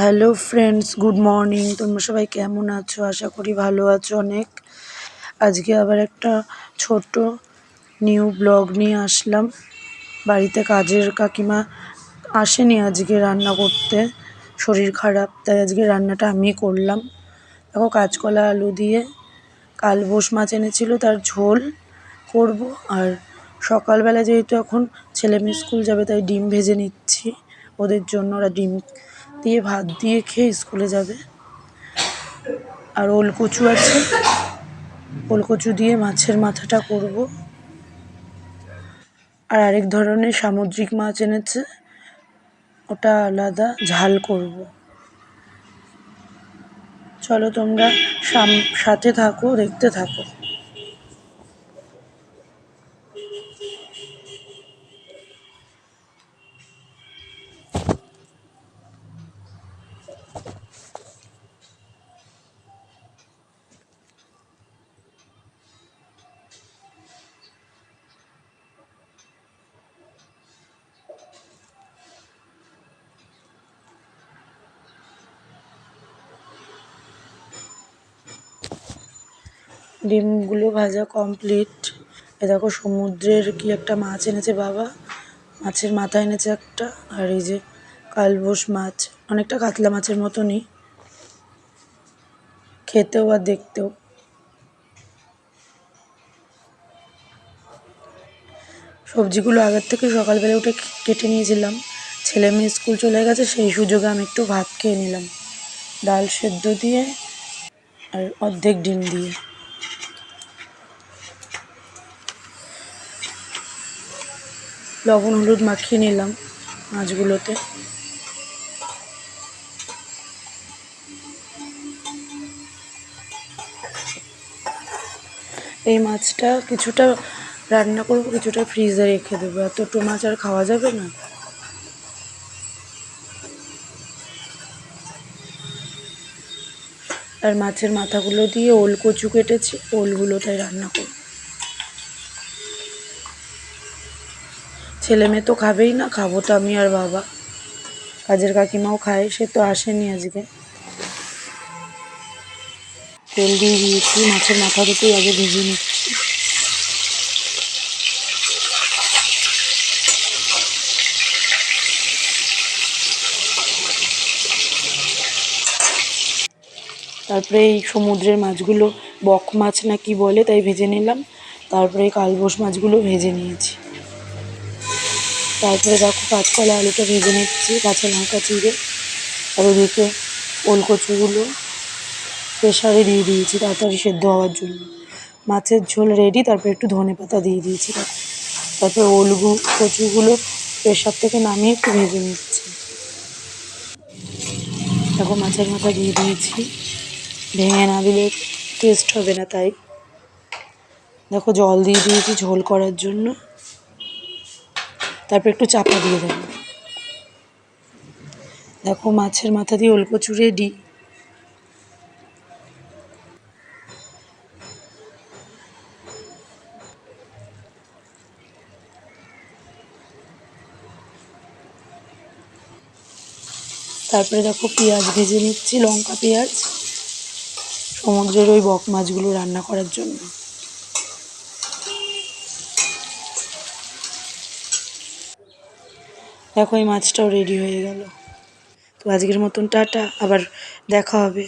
Hello friends good morning তোমরা সবাই কেমন আছো? আশা করি ভালো আছো অনেক। আজকে আবার একটা ছোট নিউ ব্লগ নিয়ে আসলাম। বাড়িতে কাজের কাকিমা আসেনি আজকে রান্না করতে। শরীর খারাপ, তাই আজকে রান্নাটা আমি করলাম। দেখো, কাঁচকলা, আলু দিয়ে কাল বোস মাছ এনেছিল, তার ঝোল করব। আর সকালবেলা যেহেতু এখন ছেলে মেয়ে স্কুল যাবে, তাই ডিম ভেজে নিচ্ছি। ওদের জন্য ওরা ডিম দিয়ে ভাত দিয়ে খেয়ে স্কুলে যাবে। আর ওলকচু আছে। ওলকচু দিয়ে মাছের মাথাটা করব। আর আরেক ধরনের সামুদ্রিক মাছ এনেছে। ওটা আলাদা, ঝাল করব। চলো তোমরা সাথে থাকো, দেখতে থাকো। ডিমগুলো ভাজা কমপ্লিট এ দেখো সমুদ্রের কি একটা মাছ এনেছে বাবা। মাছের মাথা এনেছে একটা, আর এই যে কালবোস মাছ। অনেকটা কাতলা মাছের মতনই। খেতেও আর দেখতেও। সবজিগুলো আগের থেকে সকালবেলা উঠে কেটে নিয়েছিলাম। ছেলে মেয়ে স্কুল চলে গেছে, সেই সুযোগে আমি একটু ভাত খেয়ে নিলাম। ডাল সেদ্ধ দিয়ে আর অর্ধেক ডিম দিয়ে। লবণ, হলুদ মাখিয়ে নিলাম মাছগুলোতে। এই মাছটা কিছুটা রান্না করব, কিছুটা ফ্রিজে রেখে দেবো। এতটু মাছ আর খাওয়া যাবে না? আর মাছের মাথাগুলো দিয়ে ওল কচু কেটেছি, ওলগুলো তাই রান্না করব। ছেলে মেয়ে তো খাবেই না, খাব তো আমি আর বাবা। কাজের কাকিমাও খায়, সে তো আসেনি আজকে। তেল দিয়ে দিয়েছি, মাছের মাথা দুটোই আগে ভেজে নিচ্ছি। তারপরে এই সমুদ্রের মাছগুলো বক মাছ না কি বলে তাই ভেজে নিলাম। তারপরে কালবোস মাছগুলো ভেজে নিয়েছি। তারপরে দেখো কাঁচকলা আলুটা ভেজে নিচ্ছি, কাঁচা লঙ্কা চিড়ে। আর ওদিকে ওলকচুগুলো প্রেশারে দিয়ে দিয়েছি, তাড়াতাড়ি সেদ্ধ হওয়ার জন্য। মাছের ঝোল রেডি তারপর একটু ধনে পাতা দিয়ে দিয়েছি। তারপর ওলগু কচুগুলো প্রেশার থেকে নামিয়ে একটু ভেজে নিচ্ছি। দেখো মাছের মাথা দিয়ে দিয়েছি। ভেঙে না দিলে টেস্ট হবে না তাই। দেখো জল দিয়ে দিয়েছি ঝোল করার জন্য। তারপর একটু চাপা দিয়ে দেবো। দেখো মাছের মাথা দিয়ে ওলকচু রেডি তারপরে দেখো পেঁয়াজ ভেজে নিচ্ছি, লঙ্কা পেঁয়াজ, সমুদ্রের ওই বক মাছগুলো রান্না করার জন্য। দেখো এই মাছটাও রেডি হয়ে গেল। তো আজকের মতন টাটা আবার দেখা হবে।